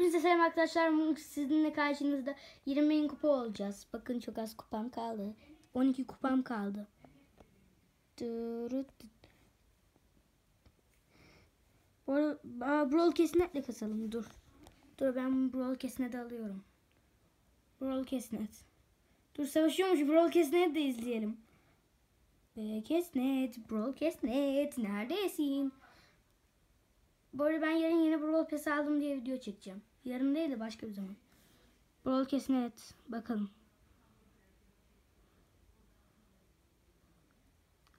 Hepinize selam arkadaşlar. Sizinle karşınızda 20 bin kupa olacağız. Bakın çok az kupam kaldı. 12 kupam kaldı. Brawl kesinlikle kasalım. Dur. Dur ben Brawl kesine de alıyorum. Brawl kesnet. Dur savaşıyormuş. Brawl kesnet de izleyelim. Kesnet. Brawl kesnet. Neredesin? Bu arada ben yarın yeni Brawl Pass aldım diye video çekeceğim. Yarın değil de başka bir zaman. Brawl kesin evet. Bakalım.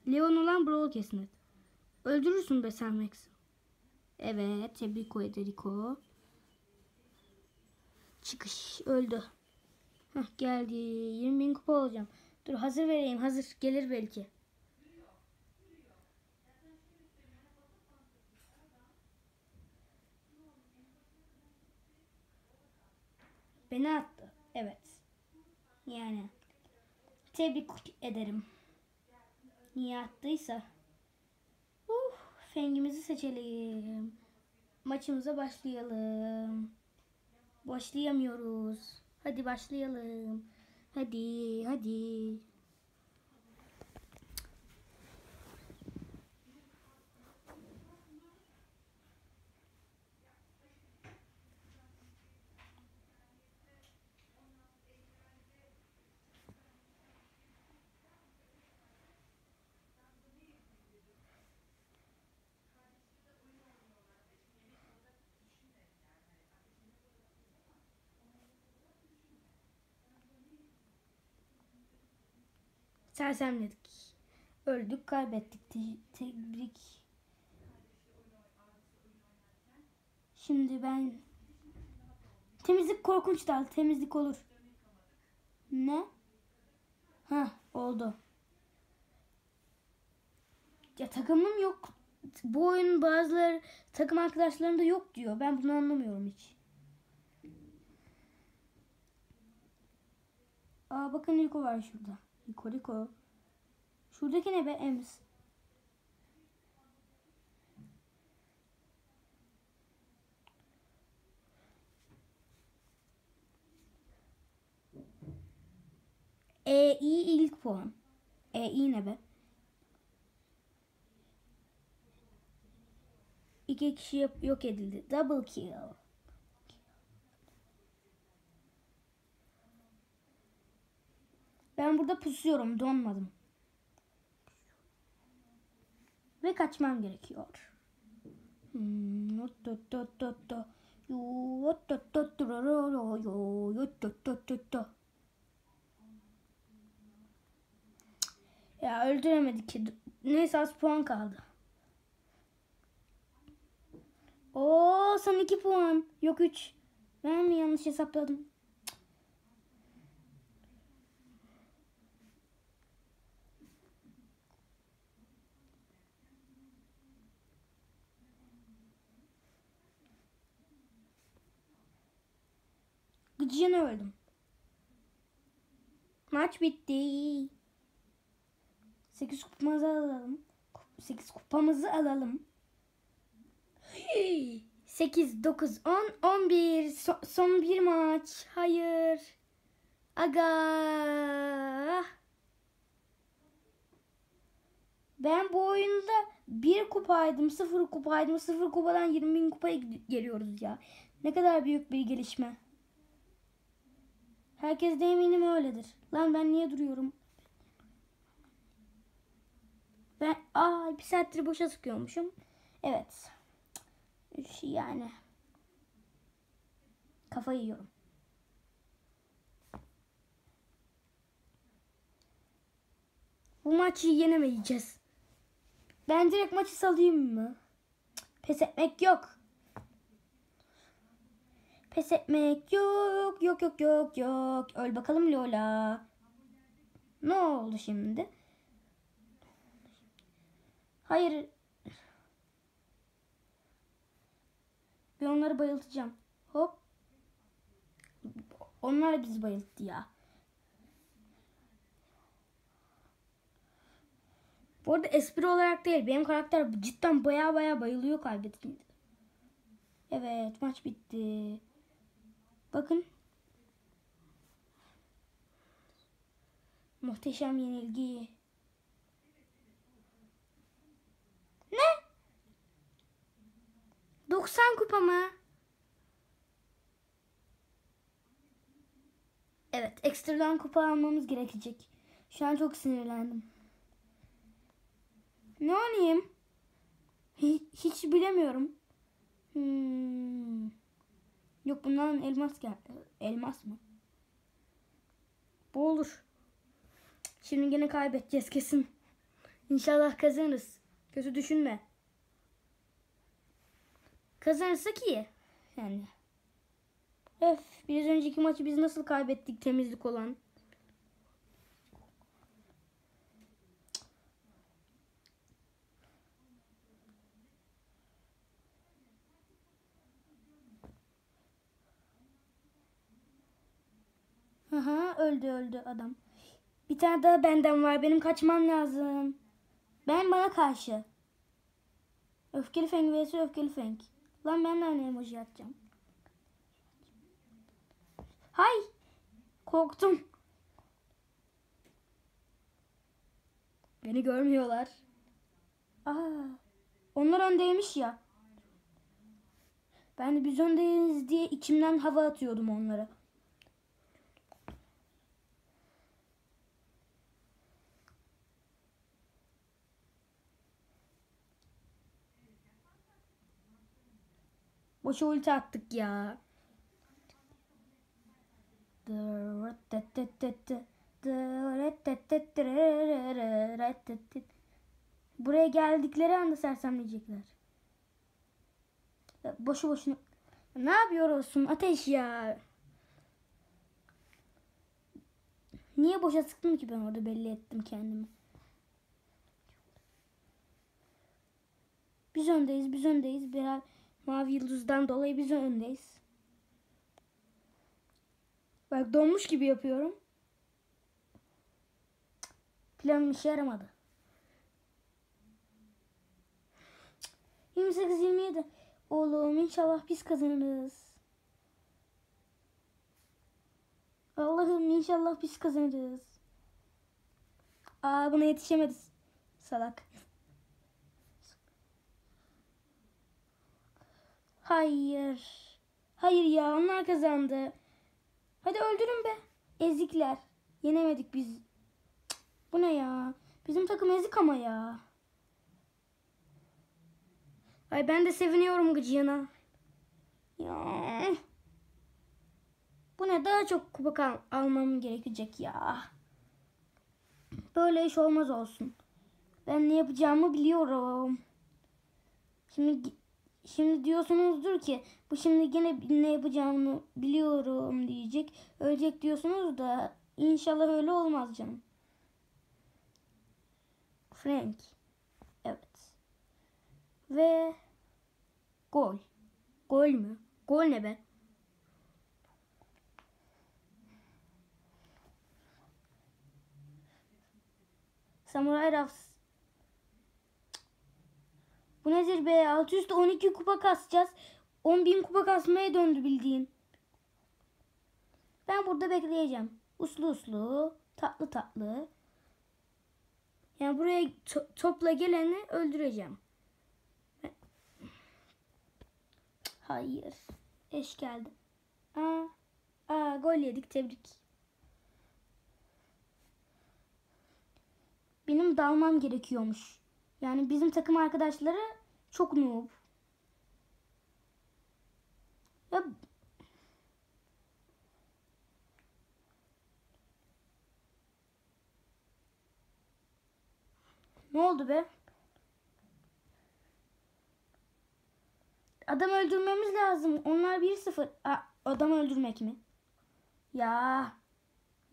Leon olan Brawl kesin evet. Öldürürsün be sen Max. Evet. Tebriko ederiko. Çıkış. Öldü. Heh, geldi. 20 bin kupa olacağım. Dur hazır vereyim. Hazır. Gelir belki. Beni attı. Evet. Yani. Tebrik ederim. Niye attıysa. Uh, fengimizi seçelim. Maçımıza başlayalım. Başlayamıyoruz. Hadi başlayalım. Hadi, hadi. Sersemledik. Öldük, kaybettik. Te- Tebrik. Şimdi ben temizlik korkunç dal. Temizlik olur. Ne? Ha oldu. Ya takımım yok. Bu oyunun bazıları takım arkadaşlarım da yok diyor. Ben bunu anlamıyorum hiç. Aa bakın Rico var şurada. Rico. Şuradaki ne be Ems? E iyi ilk puan. E iyi ne be? İki kişi yok edildi. Double kill. Ben burada pusuyorum. Donmadım. Ve kaçmam gerekiyor. Hmm. Ya öldüremedik ki. Neyse az puan kaldı. Oo son iki puan. Yok üç. Ben mi yanlış hesapladım? Gıcığına öldüm. Maç bitti. 8 kupamızı alalım. 8 kupamızı alalım. 8, 9, 10, 11. So- son bir maç. Hayır. Aga. Ben bu oyunda bir kupaydım, sıfır kupaydım. Sıfır kupadan 20 bin kupaya geliyoruz ya. Ne kadar büyük bir gelişme. Herkes de eminim öyledir. Lan ben niye duruyorum? Ben aa bir saattir boşa sıkıyormuşum. Evet. Yani. Kafayı yiyorum. Bu maçı yenemeyeceğiz. Ben direkt maçı salayım mı? Pes etmek yok. Pes etmek yok. Yok yok yok yok. Öl bakalım Lola. Ne oldu şimdi? Hayır. Ben onları bayıltacağım. Hop. Onlar bizi bayılttı ya. Bu arada espri olarak değil. Benim karakter cidden baya baya bayılıyor kaybedince. Evet maç bitti. Bakın. Muhteşem yenilgi. Ne? 90 kupa mı? Evet, ekstradan kupa almamız gerekecek. Şu an çok sinirlendim. Ne oynayayım? Hiç, hiç bilemiyorum. Hmm. Yok bundan elmas gel. Elmas mı? Bu olur. Şimdi yine kaybedeceğiz kesin. İnşallah kazanırız. Kötü düşünme. Kazanırsak iyi. Yani. Öf, biraz önceki maçı biz nasıl kaybettik temizlik olan. Aha öldü öldü adam. Bir tane daha benden var. Benim kaçmam lazım. Ben bana karşı. Öfkeli Feng vs Öfkeli Feng. Lan ben de aynı emoji atacağım. Hay. Korktum. Beni görmüyorlar. Aa, onlar öndeymiş ya. Ben de biz öndeyiz diye içimden hava atıyordum onlara. Boşa ulti attık ya. Buraya geldikleri anda sersemleyecekler. Boşu boşuna. Ne yapıyorsun ateş ya? Niye boşa sıktım ki ben orada belli ettim kendimi. Biz öndeyiz, biz öndeyiz. Biraz mavi yıldızdan dolayı biz öndeyiz. Bak donmuş gibi yapıyorum. Planım işe yaramadı. 28-27. Oğlum inşallah biz kazanırız. Allah'ım inşallah biz kazanırız. Aa buna yetişemedi salak. Hayır. Hayır ya onlar kazandı. Hadi öldürün be. Ezikler. Yenemedik biz. Cık, Bu ne ya? Bizim takım ezik ama ya. Ay ben de seviniyorum gıcığına. Ya. Bu ne? Daha çok kupa kal- almam gerekecek ya. Böyle iş olmaz olsun. Ben ne yapacağımı biliyorum. Şimdi şimdi diyorsunuzdur ki bu şimdi gene ne yapacağını biliyorum diyecek. Ölecek diyorsunuz da inşallah öyle olmaz canım. Frank. Evet. Ve gol. Gol mü? Gol ne be? Samuray Rafs. Bu nedir be? Alt üstte 12 kupa kasacağız. 10.000 kupa kasmaya döndü bildiğin. Ben burada bekleyeceğim. Uslu uslu, tatlı tatlı. Yani buraya to- topla geleni öldüreceğim. Hayır. Eş geldi. Aa, aa gol yedik tebrik. Benim dalmam gerekiyormuş. Yani bizim takım arkadaşları çok noob. Ya Ne oldu be? Adam öldürmemiz lazım. Onlar 1-0. Aa, adam öldürmek mi? Ya.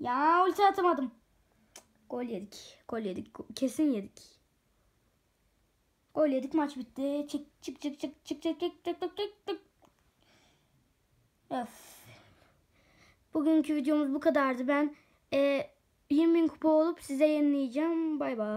Ya ulti atamadım. Gol yedik. Gol yedik. Kesin yedik. Gol yedik maç bitti. Çık çık çık çık çık çık çık çık çık çık çık. Öf. Bugünkü videomuz bu kadardı. Ben e, 20 bin kupa olup size yenileyeceğim. Bay bay.